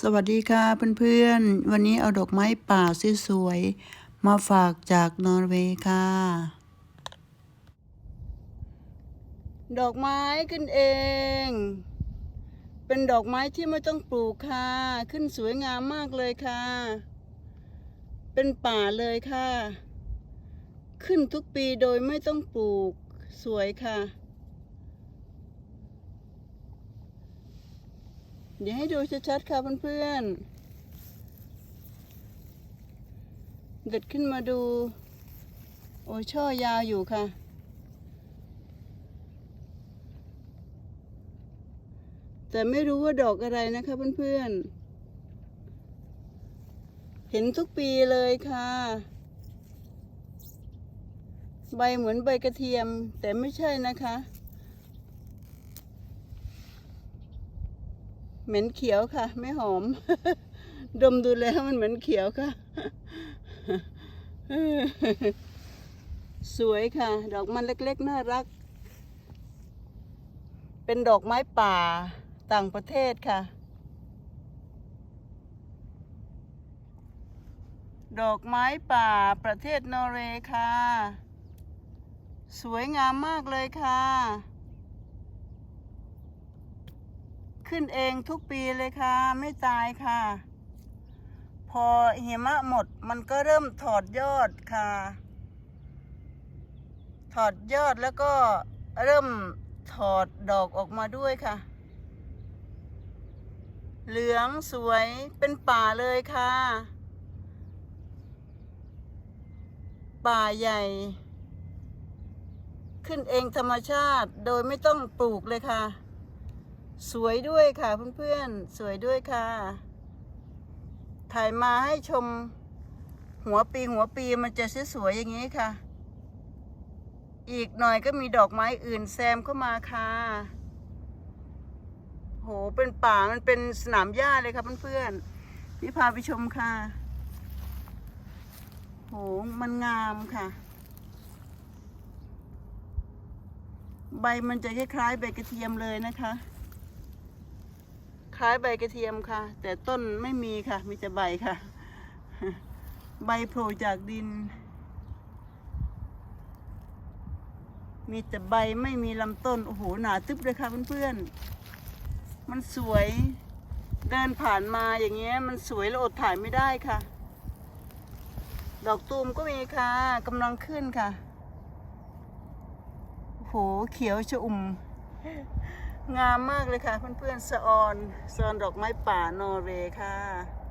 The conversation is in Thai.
สวัสดีค่ะเพื่อนๆ วันนี้เอาดอกไม้ป่าสวยๆมาฝากจากนอร์เวย์ค่ะ ดอกไม้ขึ้นเอง เป็นดอกไม้ที่ไม่ต้องปลูกค่ะ ขึ้นสวยงามมากเลยค่ะ เป็นป่าเลยค่ะ ขึ้นทุกปีโดยไม่ต้องปลูกสวยค่ะ เดี๋ยวให้ดูชัดๆค่ะเพื่อนๆเด็ดขึ้นมาดู โอ้ยช่อยาวอยู่ค่ะ แต่ไม่รู้ว่าดอกอะไรนะคะเพื่อนๆ เห็นทุกปีเลยค่ะ ใบเหมือนใบกระเทียมแต่ไม่ใช่นะคะ เหม็นเขียวค่ะ ไม่หอม ดมดูแล้วมันเหมือนเขียวค่ะ สวยค่ะ ดอกมันเล็กๆ น่ารัก เป็นดอกไม้ป่าต่างประเทศค่ะ ดอกไม้ป่าประเทศนอร์เวย์ค่ะ สวยงามมากเลยค่ะ ขึ้นเองทุกปีเลยค่ะ ไม่ตายค่ะ พอหิมะหมดมันก็เริ่มถอดยอดค่ะ ถอดยอดแล้วก็เริ่มถอดดอกออกมาด้วยค่ะ เหลืองสวยเป็นป่าเลยค่ะ ป่าใหญ่ ขึ้นเองธรรมชาติโดยไม่ต้องปลูกเลยค่ะ สวยด้วยค่ะเพื่อนๆ สวยด้วยค่ะ ถ่ายมาให้ชมหัวปีหัวปีมันจะสวยๆอย่างนี้ค่ะ อีกหน่อยก็มีดอกไม้อื่นแซมเข้ามาค่ะ โห เป็นป่ามันเป็นสนามหญ้าเลยค่ะเพื่อนๆนี่พาไปชมค่ะ โห มันงามค่ะ ใบมันจะคล้ายๆใบกระเทียมเลยนะคะ คล้ายใบกระเทียมค่ะ แต่ต้นไม่มีค่ะ มีแต่ใบค่ะ ใบโผล่จากดิน มีแต่ใบไม่มีลำต้น โอ้โห หนาตึ๊บเลยค่ะเพื่อนๆ มันสวย เดินผ่านมาอย่างเงี้ย มันสวยแล้วอดถ่ายไม่ได้ค่ะ ดอกตูมก็มีค่ะกำลังขึ้นค่ะ โอ้โห เขียวชอุ่ม งามมากเลยค่ะเพื่อนๆสะออนสะออนดอกไม้ป่านอร์เวย์ค่ะ